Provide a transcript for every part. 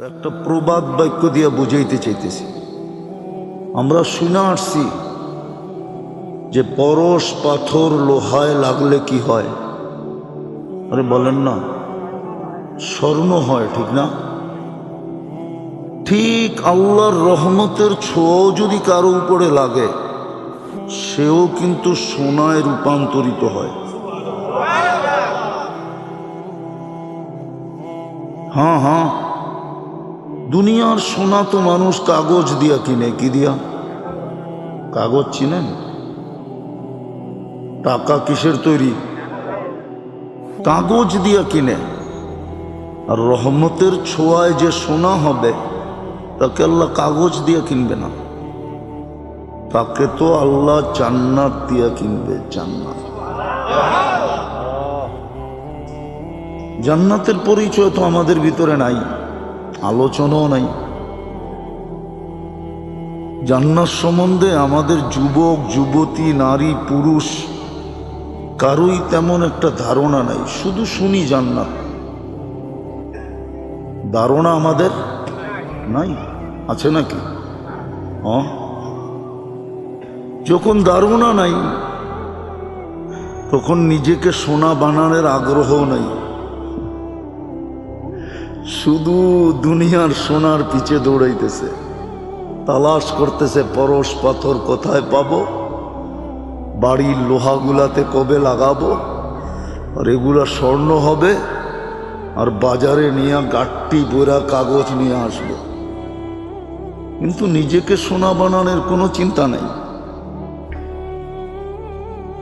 একটা প্রবাদ বাক্য দিয়ে বুঝাইতে চাইতেছি। আমরা শুনে আসছি যে পরশ পাথর লোহায় লাগলে কি হয়? আরে বলেন না, স্বর্ণ হয়, ঠিক না? ঠিক আল্লাহর রহমতের ছোঁয়াও যদি কারও উপরে লাগে, সেও কিন্তু সোনায় রূপান্তরিত হয়। হ্যাঁ হ্যাঁ। দুনিয়ার সোনা তো মানুষ কাগজ দিয়া কিনে, কি দিয়া? কাগজ চিনেন? টাকা কিসের তৈরি? কাগজ দিয়া কিনে। আর রহমতের ছোঁয়ায় যে সোনা হবে, তাকে আল্লাহ কাগজ দিয়া কিনবে না। তাকে তো আল্লাহ জান্নাত দিয়া কিনবে, জান্নাত। জান্নাতের পরিচয় তো আমাদের ভিতরে নাই। আলোচনাও নাই। জান্নাত সম্বন্ধে আমাদের যুবক, যুবতী, নারী, পুরুষ, কারোই তেমন একটা ধারণা নাই। শুধু শুনি জান্নাত। ধারণা আমাদের নাই। আছে নাকি? যখন ধারণা নাই, তখন নিজেকে সোনা বানানোর আগ্রহ নাই। শুধু দুনিয়ার সোনার পিছে দৌড়াইতেছে। তালাশ করতেছে, পরশ পাথর কোথায় পাবো? বাড়ির লোহাগুলাতে কবে লাগাবো? আর এগুলা স্বর্ণ হবে? আর বাজারে নিয়ে গাট্টি বইরা কাগজ নিয়ে আসব। কিন্তু নিজেকে সোনা বানানোর কোনো চিন্তা নেই।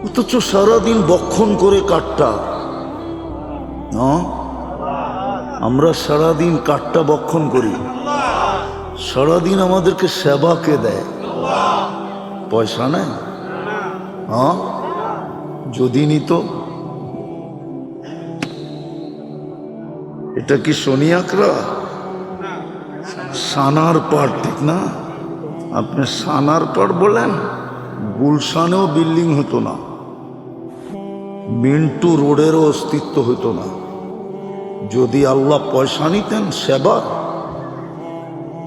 অথচ সারাদিন বক্ষণ করে কাঠটা। হ্যাঁ আমরা সারাদিন কাঠটা বক্ষণ করি। সারাদিন আমাদেরকে সেবা কে দেয়? পয়সা নেয় হ্যাঁ? যদি নিত। এটা কি সোনিয়াকরা সানার পাড়, ঠিক না? আপনি সানার পাড় বলেন, গুলশানেও বিল্ডিং হতো না। মিন্টু রোডেরও অস্তিত্ব হতো না। যদি আল্লাহ পয়সা নিতেন, সেবা?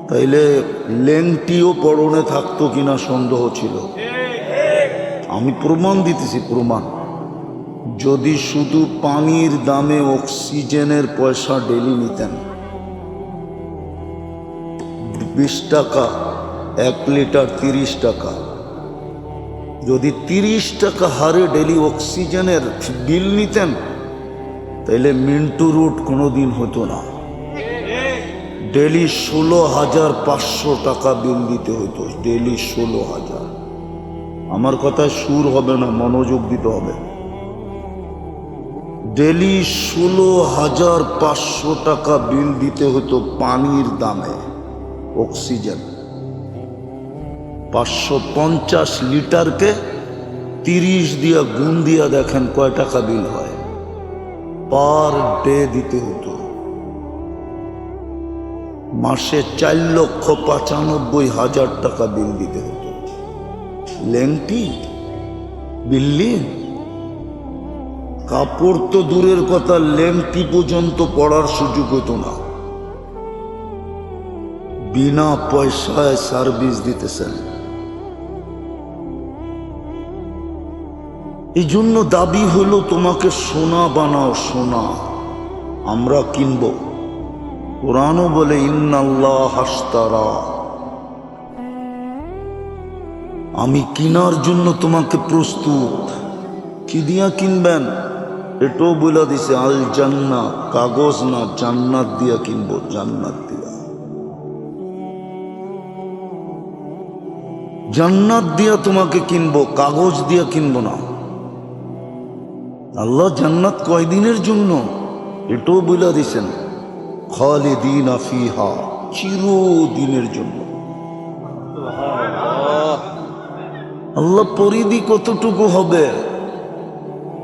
তাইলে লেংটিও পরনে থাকতো কিনা সন্দেহ ছিল। আমি প্রমাণ দিতেছি, প্রমাণ। যদি শুধু পানির দামে অক্সিজেনের পয়সা ডেলি নিতেন, বিশ টাকা, এক লিটার তিরিশ টাকা, যদি তিরিশ টাকা হারে ডেলি অক্সিজেনের বিল নিতেন তাইলে মিন্টু রুট কোনোদিন হতো না। ডেলি ষোলো হাজার পাঁচশো টাকা বিল দিতে হতো ডেলি ষোলো হাজার। আমার কথায় সুর হবে না, মনোযোগ দিতে হবে। ডেলি ষোলো হাজার পাঁচশো টাকা বিল দিতে হতো পানির দামে, অক্সিজেন। পাঁচশো পঞ্চাশ লিটারকে তিরিশ দিয়া গুণ দিয়া দেখেন কয় টাকা বিল হয়। পার ডে দিতে হতো। মাসে চার লক্ষ পঁচানব্বই হাজার টাকা বিল দিতে হতো। লেংটি? বিল্লি? কাপড় তো দূরের কথা, লেংটি পর্যন্ত পড়ার সুযোগ হতো না। বিনা পয়সায় সার্ভিস দিতেছেন। এই জন্য দাবি হলো, তোমাকে সোনা বানাও, সোনা। আমরা কিনব। কোরআনও বলে, ইন্নাল্লাহ হাস্তারা। আমি কিনার জন্য তোমাকে প্রস্তুত। কি দিয়া কিনবেন? এটাও বলে দিছে আল জান্নাত কাগজ না, জান্নাত দিয়া কিনবো, জান্নাত দিয়া। জান্নাত দিয়া তোমাকে কিনবো, কাগজ দিয়া কিনবো না। আল্লাহ জান্নাত কয়দিনের জন্য? এটাও বলে দিছেন। খালিদিন আফিহা চিরদিনের জন্য। আল্লাহ পরিধি কতটুকু হবে?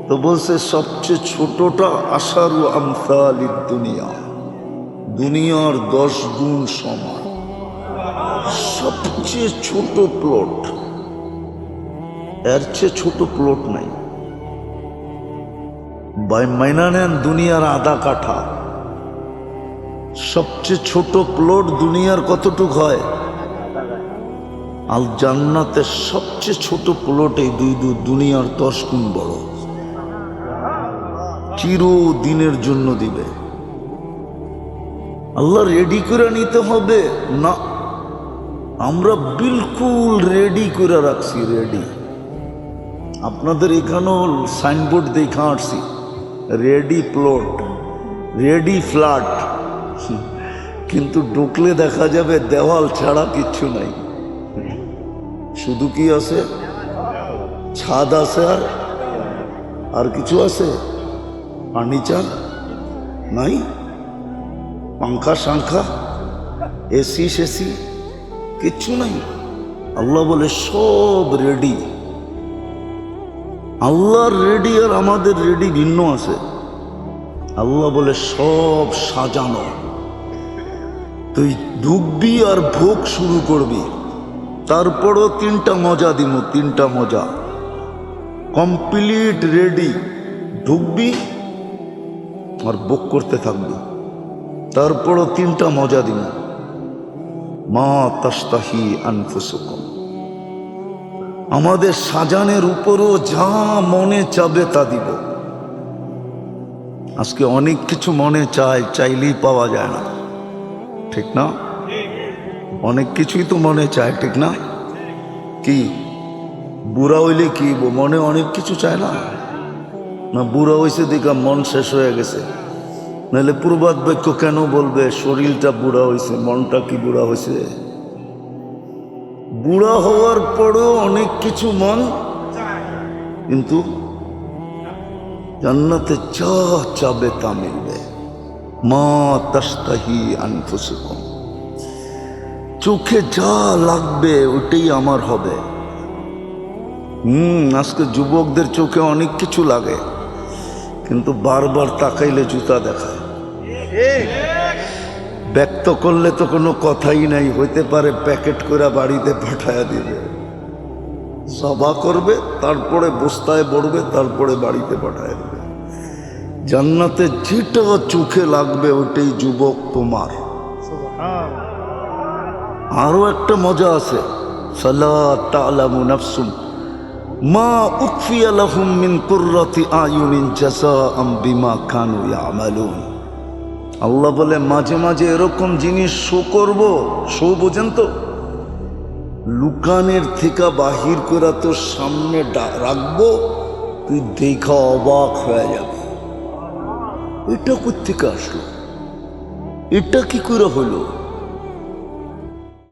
তো বলছে, সবচেয়ে ছোটটা আশারু আমসালিদ দুনিয়া। দুনিয়ার দশ গুণ সমান। সবচেয়ে ছোট প্লট এর চেয়ে ছোট প্লট নাই। মাইনা নেন দুনিয়ার আধা কাঠা সবচেয়ে ছোট প্লট দুনিয়ার কতটুক হয় আল জান্নাতের সবচেয়ে ছোট প্লট এই দুই দু দুনিয়ার দশ গুণ বড় চিরদিনের জন্য দিবে আল্লাহ রেডি করে নিতে হবে না আমরা বিলকুল রেডি করে রাখছি রেডি আপনাদের এখানেও সাইনবোর্ড দেখা আসছি রেডি প্লট, রেডি ফ্ল্যাট। কিন্তু ঢুকলে দেখা যাবে দেওয়াল ছাড়া কিচ্ছু নাই। শুধু কি আছে? ছাদ আছে আর আর কিছু আছে? ফার্নিচার? নাই? পাঙ্খা সাংখা এসি সেসি? কিচ্ছু নাই। আল্লাহ বলে সব রেডি। আল্লাহর রেডি আর আমাদের রেডি ভিন্ন আছে। আল্লাহ বলে, সব সাজানো। তুই ডুববি আর ভোগ শুরু করবি। তারপরও তিনটা মজা দিব তিনটা মজা। Complete ready. ঢুকবি আর ভোগ করতে থাকবি। তারপরও তিনটা মজা দিব মা তাস্তাহি আনফুসুকুম। আমাদের সাজানের উপরও যা মনে চাবে তা দিব। আজকে অনেক কিছু মনে চায় চাইলেই পাওয়া যায় না। ঠিক না? অনেক কিছুই তো মনে চায়, ঠিক না? কি? বুড়া হইলে কি মনে অনেক কিছু চায় না? না, বুড়া হয়েছে দেখা মন শেষ হয়ে গেছে। নাহলে পূর্বাদ বাক্য কেন বলবে, শরীরটা বুড়া হয়েছে মনটা কি বুড়া হয়েছে বুড়া হওয়ার পরেও অনেক কিছু মন, কিন্তু জান্নাতে চা চাবে তা মিলবে, মা তাস্তাহি আনফুসুকুম। চোখে যা লাগবে ওটাই আমার হবে। হুম, আজকে যুবকদের চোখে অনেক কিছু লাগে, কিন্তু বারবার তাকাইলে জুতা দেখায়। ব্যক্ত করলে তো কোনো কথাই নাই, হইতে পারে প্যাকেট করে বাড়িতে পাঠায়া দিবে। সভা করবে, তারপরে বস্তায় পড়বে তারপরে বাড়িতে পাঠায় দেবে। জান্নাতে যেটা চোখে লাগবে ওটাই যুবক তোমার। আরও একটা মজা আছে। সালা তালামু নাফসুম মা উকফিয়া লাহুম মিন কুররাতি আয়ুনিন জাযাআম বিমা কানু ইয়ামালুন। আল্লাহ বলে, মাঝে মাঝে এরকম জিনিস শো করব, শো বোঝেন তো? লুকানের থেকে বাহির করা তোর সামনে রাখব, তুই দেখা অবাক হয়ে যাবে। এটা কোথেকে আসলো? এটা কি করে হলো?